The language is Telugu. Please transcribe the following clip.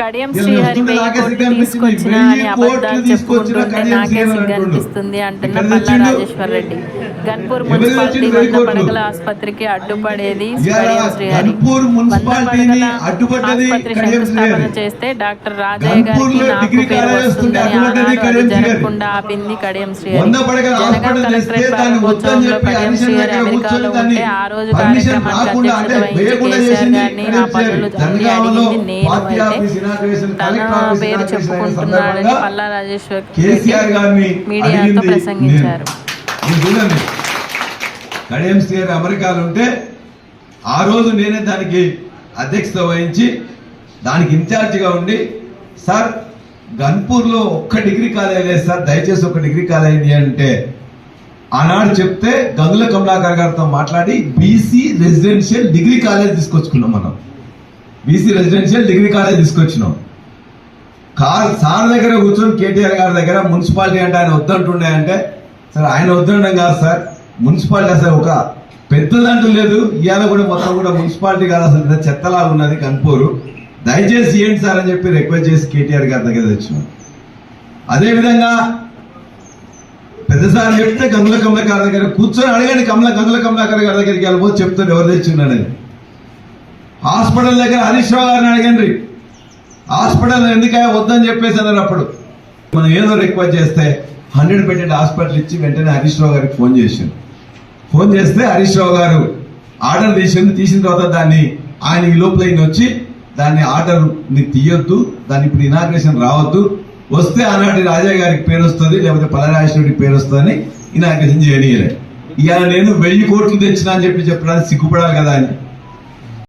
కడియం శ్రీహరి వెయ్యి. తీసుకొచ్చిన అని అబద్ధాలు చెప్పుకుంటుంటే నాకే సిగ్గు. అనిపిస్తుంది అంటున్న పల్లా. రాజేశ్వర్ రెడ్డి గన్పూర్ మున్సిపాలిటీ వంద? పడగల ఆసుపత్రికి అడ్డుపడేది కడియం శ్రీహరి వంద పడగల ఆసుపత్రి శంకుస్థాపన. చేస్తే డాక్టర్ రాజయ్య గారికి నాకు పేరు వస్తుందని ఆనాడు. జరగకుండా ఆపింది కడియం శ్రీహరి జనగాం కలెక్టరేట్ ప్రారంభోత్సవంలో చెప్పి కడియం శ్రీహరి అమెరికాలో ఉంటే ఆ రోజు కార్యక్రమానికి అధ్యక్షత వహించి కేసీఆర్ గారిని నా పనులు అడిగింది నేను అయితే తన పేరు చెప్పుకుంటున్నాడని పల్లా రాజేశ్వర్ కేసీఆర్ గారిని మీడియాతో ప్రసంగించారు. చూడండి. అమెరికాలో ఉంటే ఆ రోజు నేనే దానికి అధ్యక్షత వహించి దానికి ఇన్ఛార్జిగా ఉండి సార్ గన్పూర్లో ఒక్క డిగ్రీ కాలేజ్ లేదు సార్ దయచేసి ఒక డిగ్రీ కాలేజ్ అంటే ఆనాడు చెప్తే గంగుల కమలాకర్ గారితో మాట్లాడి బీసీ రెసిడెన్షియల్ డిగ్రీ కాలేజ్ తీసుకొచ్చుకున్నాం మనం. B C residential degree college తీసుకొచ్చినాం. కార్ సార్ దగ్గర కూర్చొని కేటీఆర్ గారి దగ్గర మున్సిపాలిటీ అంటే ఆయన వద్దంటుండే అంటే సార్ ఆయన వద్దండం కాదు సార్. మున్సిపాలిటీ అసలు ఒక పెద్దదంటూ లేదు. ఇవాళ కూడా మొత్తం కూడా మున్సిపాలిటీ కాదు అసలు. చెత్తలా చెత్తలాగా ఉన్నది కనుపోరు. దయచేసి ఏంటి సార్ అని చెప్పి రిక్వెస్ట్ చేసి కేటీఆర్ గారి దగ్గర తెచ్చినాం. అదేవిధంగా పెద్దసారి చెప్తే గంగుల కమలాకర్ దగ్గర కూర్చొని అడగండి. కమల గంగుల కమలాకర్ గారి దగ్గరికి వెళ్ళబోతు చెప్తాడు ఎవరు తెచ్చిండని హాస్పిటల్ దగ్గర హరీష్ రావు గారిని అడగండి. హాస్పిటల్ ఎందుకే వద్దని చెప్పేసి అన్నారు అప్పుడు. మనం ఏదో రిక్వెస్ట్ చేస్తే హండ్రెడ్ బెడెడ్ హాస్పిటల్ ఇచ్చి వెంటనే హరీష్ రావు గారికి ఫోన్ చేశాను ఫోన్ చేస్తే హరీష్ రావు గారు ఆర్డర్ తీసింది తీసిన తర్వాత దాన్ని ఆయన ఈ లోపల ఈయన వచ్చి దాన్ని ఆర్డర్ని తీయొద్దు దాన్ని ఇప్పుడు ఇనాగ్రేషన్ రావద్దు. వస్తే ఆనాటి రాజా గారికి పేరు వస్తుంది లేకపోతే పలరాజేశ్వరుడికి పేరు వస్తుందని ఇనాగ్రేషన్ చేయనీయలే. ఇవాళ నేను వెయ్యి కోట్లు తెచ్చినా అని చెప్పి చెప్పడానికి సిగ్గుపడాలి కదా అని.